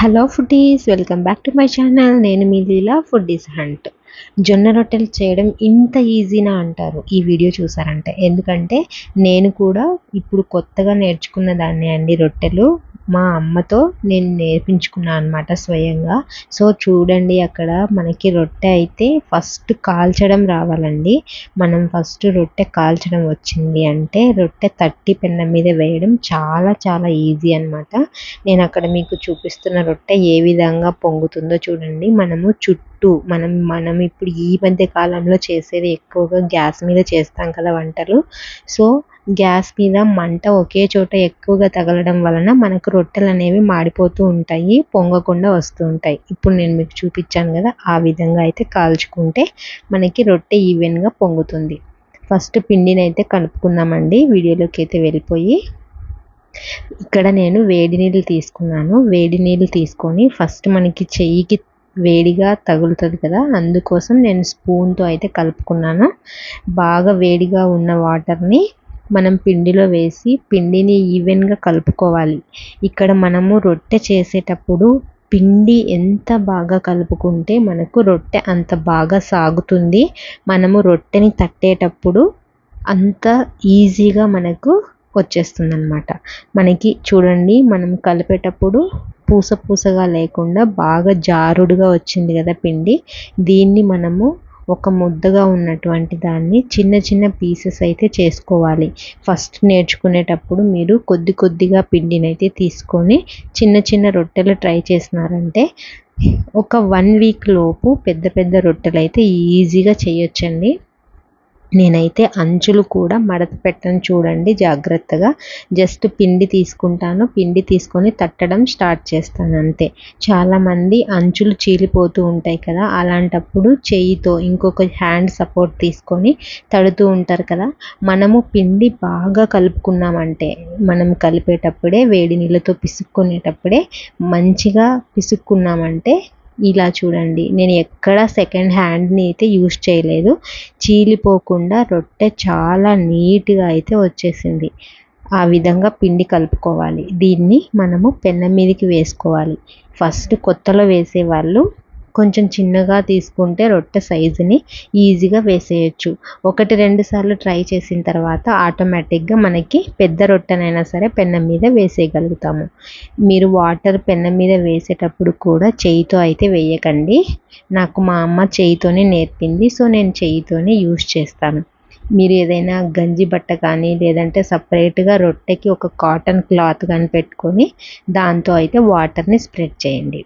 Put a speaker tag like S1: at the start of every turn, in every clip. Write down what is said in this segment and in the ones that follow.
S1: Hello foodies welcome back to my channel. నేను మీ లీలా foodies hunt. జొన్న రొట్టెలు చేయడం ఇంత ఈజీనా అంటారు? ఈ వీడియో చూసారంటే. ఎందుకంటే నేను కూడా ఇప్పుడు కొత్తగా నేర్చుకున్న దాన్ని అండి రొట్టెలు. మా అమ్మతో నేను నేర్పించుకున్నాను అనమాట స్వయంగా. సో చూడండి అక్కడ మనకి రొట్టె అయితే ఫస్ట్ కాల్చడం రావాలండి. మనం ఫస్ట్ రొట్టె కాల్చడం వచ్చింది అంటే రొట్టె తట్టి పెన్న మీద వేయడం చాలా చాలా ఈజీ అనమాట నేను అక్కడ మీకు చూపిస్తున్న రొట్టె ఏ విధంగా పొంగుతుందో చూడండి. మనము చుట్టూ మనం మనం ఇప్పుడు ఈ మధ్య కాలంలో చేసేది ఎక్కువగా గ్యాస్ మీద చేస్తాం కదా వంటలు. సో గ్యాస్ మీద మంట ఒకే చోట ఎక్కువగా తగలడం వలన మనకు రొట్టెలు అనేవి మాడిపోతూ ఉంటాయి పొంగకుండా వస్తూ ఉంటాయి. ఇప్పుడు నేను మీకు చూపించాను కదా ఆ విధంగా అయితే కాల్చుకుంటే మనకి రొట్టె ఈవెన్గా పొంగుతుంది. ఫస్ట్ పిండిని అయితే కలుపుకుందామండి వీడియోలోకి అయితే వెళ్ళిపోయి. ఇక్కడ నేను వేడి నీళ్ళు తీసుకున్నాను. వేడి నీళ్ళు తీసుకొని ఫస్ట్ మనకి చెయ్యికి వేడిగా తగులుతుంది కదా అందుకోసం నేను స్పూన్తో అయితే కలుపుకున్నాను. బాగా వేడిగా ఉన్న వాటర్ని మనం పిండిలో వేసి పిండిని ఈవెన్గా కలుపుకోవాలి. ఇక్కడ మనము రొట్టె చేసేటప్పుడు పిండి ఎంత బాగా కలుపుకుంటే మనకు రొట్టె అంత బాగా సాగుతుంది. మనము రొట్టెని తట్టేటప్పుడు అంత ఈజీగా మనకు వచ్చేస్తుంది అనమాట మనకి చూడండి మనం కలిపేటప్పుడు పూస పూసగా లేకుండా బాగా జారుడుగా వచ్చింది కదా పిండి. దీన్ని మనము ఒక ముద్దగా ఉన్నటువంటి దాన్ని చిన్న చిన్న పీసెస్ అయితే చేసుకోవాలి. ఫస్ట్ నేర్చుకునేటప్పుడు మీరు కొద్ది కొద్దిగా పిండినైతే తీసుకొని చిన్న చిన్న రొట్టెలు ట్రై చేసినారంటే ఒక వన్ వీక్ లోపు పెద్ద పెద్ద రొట్టెలు అయితే ఈజీగా చేయొచ్చండి. నేనైతే అంచులు కూడా మడత పెట్టను చూడండి జాగ్రత్తగా. జస్ట్ పిండి తీసుకుంటాను. పిండి తీసుకొని తట్టడం స్టార్ట్ చేస్తాను అంతే. చాలామంది అంచులు చీలిపోతూ ఉంటాయి కదా అలాంటప్పుడు చేయితో ఇంకొక హ్యాండ్ సపోర్ట్ తీసుకొని తడుతూ ఉంటారు కదా. మనము పిండి బాగా కలుపుకున్నామంటే మనం కలిపేటప్పుడే వేడి నీళ్ళతో పిసుక్కునేటప్పుడే మంచిగా పిసుక్కున్నామంటే ఇలా చూడండి. నేను ఎక్కడ సెకండ్ హ్యాండ్ని అయితే యూజ్ చేయలేదు. చీలిపోకుండా రొట్టె చాలా నీట్గా అయితే వచ్చేసింది. ఆ విధంగా పిండి కలుపుకోవాలి. దీన్ని మనము పెనం మీదకి వేసుకోవాలి. ఫస్ట్ కొత్తలో వేసేవాళ్ళు కొంచెం చిన్నగా తీసుకుంటే రొట్టె సైజుని ఈజీగా వేసేయచ్చు. ఒకటి రెండు సార్లు ట్రై చేసిన తర్వాత ఆటోమేటిక్గా మనకి పెద్ద రొట్టెనైనా సరే పెన్న మీద వేసేయగలుగుతాము. మీరు వాటర్ పెన్న మీద వేసేటప్పుడు కూడా చేయితో అయితే వేయకండి. నాకు మా అమ్మ చేయితోనే నేర్పింది సో నేను చేయితోనే యూజ్ చేస్తాను. మీరు ఏదైనా గంజి బట్ట కానీ లేదంటే సపరేట్గా రొట్టెకి ఒక కాటన్ క్లాత్ కానీ పెట్టుకొని దాంతో అయితే వాటర్ని స్ప్రెడ్ చేయండి.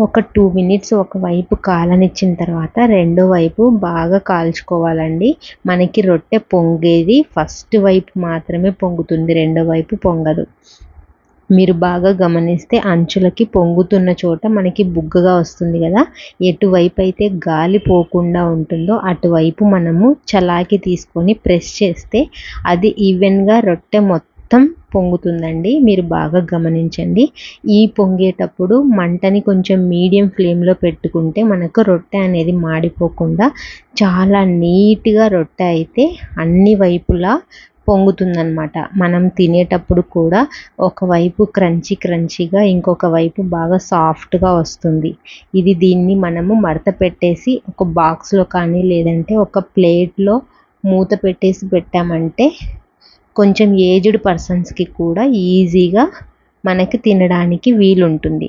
S1: ఒక టూ మినిట్స్ ఒకవైపు కాలనిచ్చిన తర్వాత రెండో వైపు బాగా కాల్చుకోవాలండి. మనకి రొట్టె పొంగేది ఫస్ట్ వైపు మాత్రమే పొంగుతుంది రెండో వైపు పొంగదు. మీరు బాగా గమనిస్తే అంచులకి పొంగుతున్న చోట మనకి బుగ్గగా వస్తుంది కదా. ఎటువైపు అయితే గాలి పోకుండా ఉంటుందో అటువైపు మనము చలాకి తీసుకొని ప్రెస్ చేస్తే అది ఈవెన్గా రొట్టె మొత్తం మొత్తం పొంగుతుందండి. మీరు బాగా గమనించండి. ఈ పొంగేటప్పుడు మంటని కొంచెం మీడియం ఫ్లేమ్లో పెట్టుకుంటే మనకు రొట్టె అనేది మాడిపోకుండా చాలా నీట్గా రొట్టె అయితే అన్ని వైపులా పొంగుతుందనమాట మనం తినేటప్పుడు కూడా ఒకవైపు క్రంచీ క్రంచీగా ఇంకొక వైపు బాగా సాఫ్ట్గా వస్తుంది. ఇది దీన్ని మనము మడత పెట్టేసి ఒక బాక్స్లో కానీ లేదంటే ఒక ప్లేట్లో మూత పెట్టేసి పెట్టామంటే కొంచెం ఏజ్డ్ పర్సన్స్కి కూడా ఈజీగా మనకి తినడానికి వీలుంటుంది.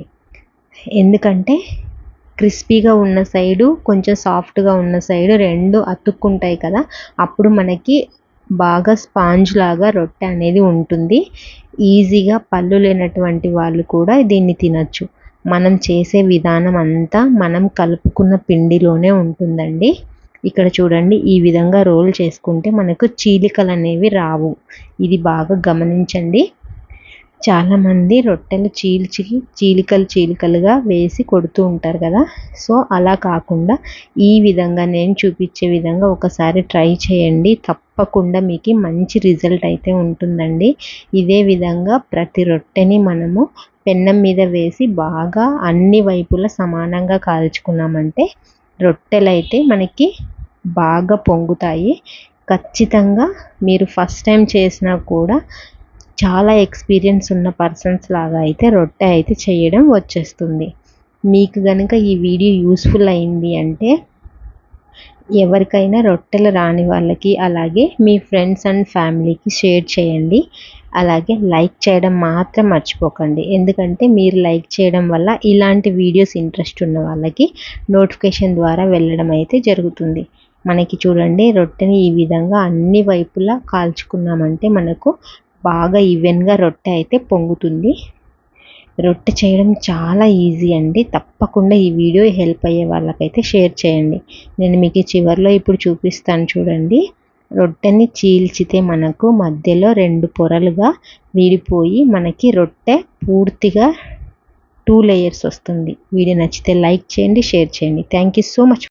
S1: ఎందుకంటే క్రిస్పీగా ఉన్న సైడు కొంచెం సాఫ్ట్గా ఉన్న సైడు రెండు అతుక్కుంటాయి కదా అప్పుడు మనకి బాగా స్పాంజ్ లాగా రొట్టె అనేది ఉంటుంది. ఈజీగా పళ్ళు లేనటువంటి వాళ్ళు కూడా దీన్ని తినచ్చు. మనం చేసే విధానం అంతా మనం కలుపుకున్న పిండిలోనే ఉంటుందండి. ఇక్కడ చూడండి ఈ విధంగా రోల్ చేసుకుంటే మనకు చీలికలు అనేవి రావు. ఇది బాగా గమనించండి. చాలామంది రొట్టెలు చీల్చి చీలికలు చీలికలుగా వేసి కొడుతూ ఉంటారు కదా. సో అలా కాకుండా ఈ విధంగా నేను చూపించే విధంగా ఒకసారి ట్రై చేయండి. తప్పకుండా మీకు మంచి రిజల్ట్ అయితే ఉంటుందండి. ఇదే విధంగా ప్రతి రొట్టెని మనము పెన్నం మీద వేసి బాగా అన్ని వైపులా సమానంగా కాల్చుకున్నామంటే రొట్టెలు అయితే మనకి బాగా పొంగుతాయి. ఖచ్చితంగా మీరు ఫస్ట్ టైం చేసినా కూడా చాలా ఎక్స్పీరియన్స్ ఉన్న పర్సన్స్ లాగా అయితే రొట్టె అయితే చేయడం వచ్చేస్తుంది. మీకు కనుక ఈ వీడియో యూస్ఫుల్ అయింది అంటే ఎవరికైనా రొట్టెలు రాని వాళ్ళకి అలాగే మీ ఫ్రెండ్స్ అండ్ ఫ్యామిలీకి షేర్ చేయండి. అలాగే లైక్ చేయడం మాత్రం మర్చిపోకండి. ఎందుకంటే మీరు లైక్ చేయడం వల్ల ఇలాంటి వీడియోస్ ఇంట్రెస్ట్ ఉన్న వాళ్ళకి నోటిఫికేషన్ ద్వారా వెళ్ళడం అయితే జరుగుతుంది. మనకి చూడండి రొట్టెని ఈ విధంగా అన్ని వైపులా కాల్చుకున్నామంటే మనకు బాగా ఈవెన్గా రొట్టె అయితే పొంగుతుంది. రొట్టె చేయడం చాలా ఈజీ అండి. తప్పకుండా ఈ వీడియో హెల్ప్ అయ్యే వాళ్ళకైతే షేర్ చేయండి. నేను మీకు చివరిలో ఇప్పుడు చూపిస్తాను చూడండి. రొట్టెని చీల్చితే మనకు మధ్యలో రెండు పొరలుగా విడిపోయి మనకి రొట్టె పూర్తిగా టూ లేయర్స్ వస్తుంది. వీడియో నచ్చితే లైక్ చేయండి షేర్ చేయండి. Thank you so much